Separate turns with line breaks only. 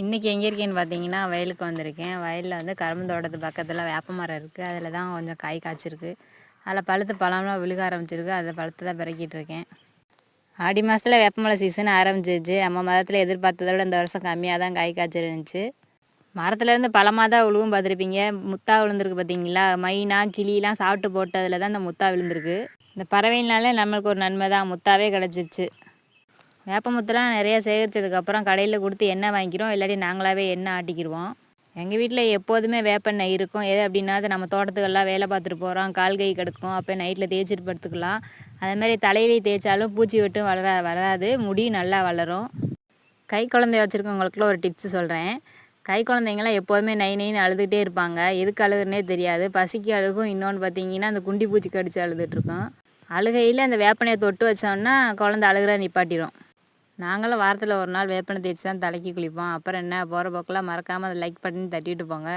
இன்றைக்கி எங்கே இருக்கேன்னு பார்த்தீங்கன்னா வயலுக்கு வந்திருக்கேன். வயலில் வந்து கரும்பு தோட்டத்து பக்கத்தில் வேப்ப மரம் இருக்குது அதில் தான் கொஞ்சம் காய் காய்ச்சிருக்கு. அதில் பழுத்து பழம்லாம் விழுக ஆரம்பிச்சிருக்கு. அதை பழுத்து தான் பிறக்கிட்டு இருக்கேன். ஆடி மாதத்தில் வேப்பமலை சீசன் ஆரம்பிச்சிருச்சு நம்ம மரத்தில் எதிர்பார்த்ததை விட இந்த வருஷம் கம்மியாக தான் காய் காய்ச்சிருந்துச்சு. மரத்துலேருந்து பழமாக தான் விழுவும் பார்த்துருப்பீங்க. முத்தா விழுந்திருக்கு பார்த்தீங்களா மைனா கிளிலாம் சாப்பிட்டு போட்டதில் தான் இந்த முத்தா விழுந்திருக்கு. இந்த பறவைனால நம்மளுக்கு ஒரு நன்மை தான். முத்தாவே கிடச்சிருச்சு. வேப்ப முத்தெல்லாம் நிறைய சேகரித்ததுக்கப்புறம் கடையில் கொடுத்து எண்ணெய் வாங்கிக்கிறோம். இல்லாட்டி நாங்களாவே எண்ணெய் ஆட்டிக்கிடுவோம் எங்கள் வீட்டில் எப்போதுமே வேப்பெண்ணெய் இருக்கும். எது அப்படின்னா அது நம்ம தோட்டத்துக்கெல்லாம் வேலை பார்த்துட்டு போகிறோம் கால் கை கிடக்கும். அப்போ நைட்டில் தேய்ச்சிட்டு படுத்துக்கலாம். அதேமாதிரி தலையிலேயே தலையிலே தேய்ச்சாலும் பூச்சி வெட்டும் வளர வராது. முடி நல்லா வளரும். கை குழந்தை வச்சுருக்கவங்களுக்குலாம் ஒரு டிப்ஸ் சொல்கிறேன் கை குழந்தைங்களாம் எப்போதுமே நை நைன்னு அழுதுகிட்டே இருப்பாங்க. எதுக்கு அழுகுறனே தெரியாது. பசிக்கு அழுகும். இன்னொன்று பார்த்தீங்கன்னா அந்த குண்டி பூச்சி கடிச்சு அழுதுகிட்ருக்கோம் அழுகையில் அந்த வேப்பனையை தொட்டு வச்சோம்னா குழந்தை அழுகிற நிப்பாட்டிடும். நாங்களும் வாரத்தில் ஒரு நாள் வேப்பனை தேய்ச்சி தான் தலைக்கு குளிப்போம். அப்புறம் என்ன போகிற போக்கெல்லாம் மறக்காமல் அதை லைக் பண்ணி தட்டிட்டு போங்க.